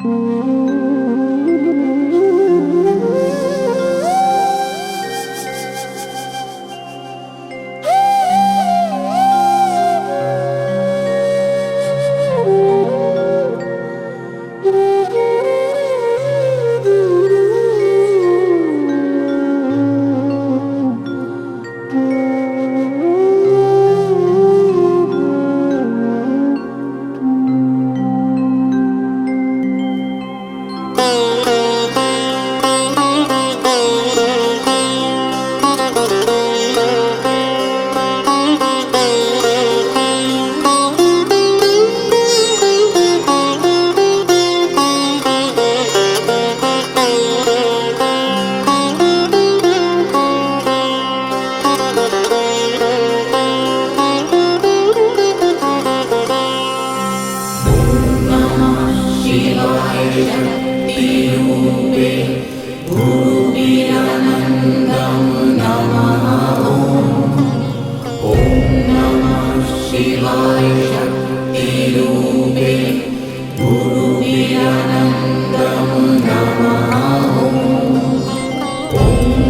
জয়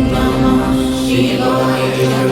শিবদাম জয়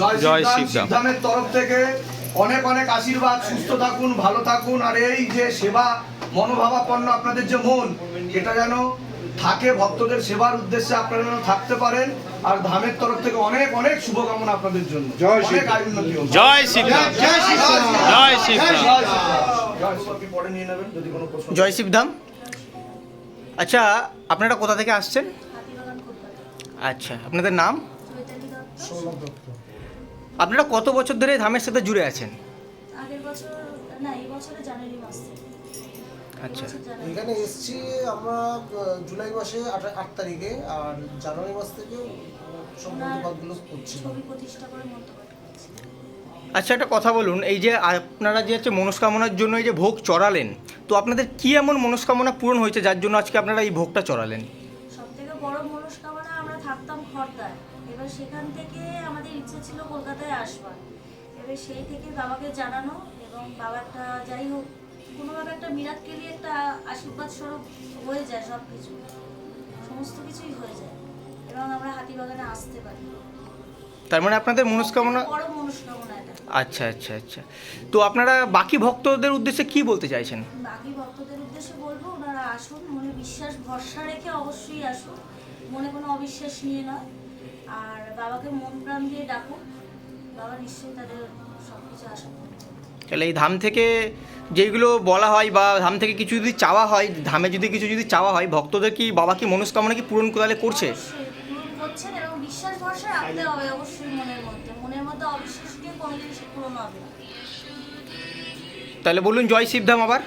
জয় শিবধাম শিবধাম। শিবধামের তরফ থেকে অনেক অনেক আশীর্বাদ সুস্থ থাকুন ভালো থাকুন। আর এই যে সেবা মনোভাবাপন্ন আপনাদের যে মন এটা যেন থাকে ভক্তদের সেবার উদ্দেশ্যে আপনারা যেন থাকতে পারেন। আর ধামের তরফ থেকে অনেক অনেক শুভকামনা আপনাদের জন্য। জয় জয় শিবধাম জয় শিবধাম। জয় শিবধাম আচ্ছা আপনারা কোথা থেকে আসছেন? আচ্ছা আপনাদের নাম? দত্ত। আপনারা কত বছর ধরে ধামের সাথে জুড়ে আছেন? আগের বছর না এই বছরে জানুয়ারি মাস আচ্ছা। এখানে এসছি আমরা জুলাই মাসে আট আট তারিখে আর জানুয়ারি মাস থেকে সব মন্ত্রপাতগুলো করছি ছবি প্রতিষ্ঠা করে আচ্ছা একটা কথা বলুন এই যে আপনারা যে হচ্ছে মনস্কামনার জন্য এই যে ভোগ চড়ালেন তো আপনাদের কি এমন মনস্কামনা পূরণ হয়েছে যার জন্য আজকে আপনারা এই ভোগটা চড়ালেন? মনস্কামনা আমরা থাকতাম খর্দায়। এবার সেখান থেকে আমাদের ইচ্ছে ছিল কলকাতায় আসবার। এবার সেই থেকে বাবাকে জানানো এবং বাবাটা যাই হোক কোনোভাবে একটা মিরাক্কেলি একটা আশীর্বাদ স্বরূপ হয়ে যায় সব কিছু সমস্ত কিছুই হয়ে যায় এবং আমরা হাতিবাগানে আসতে পারি। তার মানে আপনাদের মনস্কামনা বড় মনস্কামনা এটা। আচ্ছা আচ্ছা আচ্ছা। তো আপনারা বাকি ভক্তদের উদ্দেশ্যে কি বলতে চাইছেন? বাকি ভক্তদের উদ্দেশ্যে বলব ওনারা আসুন মনে বিশ্বাস ভরসা রেখে অবশ্যই আসুন। মনে কোনো অবিশ্বাস নিয়ে নয়। আর বাবাকে মন প্রাণ দিয়ে ডাকুন বাবা নিশ্চয়ই তাদের সব কিছু আশা করবে। তাহলে এই ধাম থেকে যেগুলো বলা হয় বা ধাম থেকে কিছু যদি চাওয়া হয় ধামে যদি কিছু যদি চাওয়া হয় ভক্তদের কি বাবা কি মনস্কামনা কি পূরণ তাহলে করছে? করছেন এবং বিশ্বাস ভরসা রাখতে হবে অবশ্যই মনের মধ্যে। মনের মধ্যে অবিশ্বাস দিয়ে কোনো জিনিস পূরণ হবে তাহলে বলুন জয় শিবধাম আবার।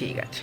ঠিক আছে।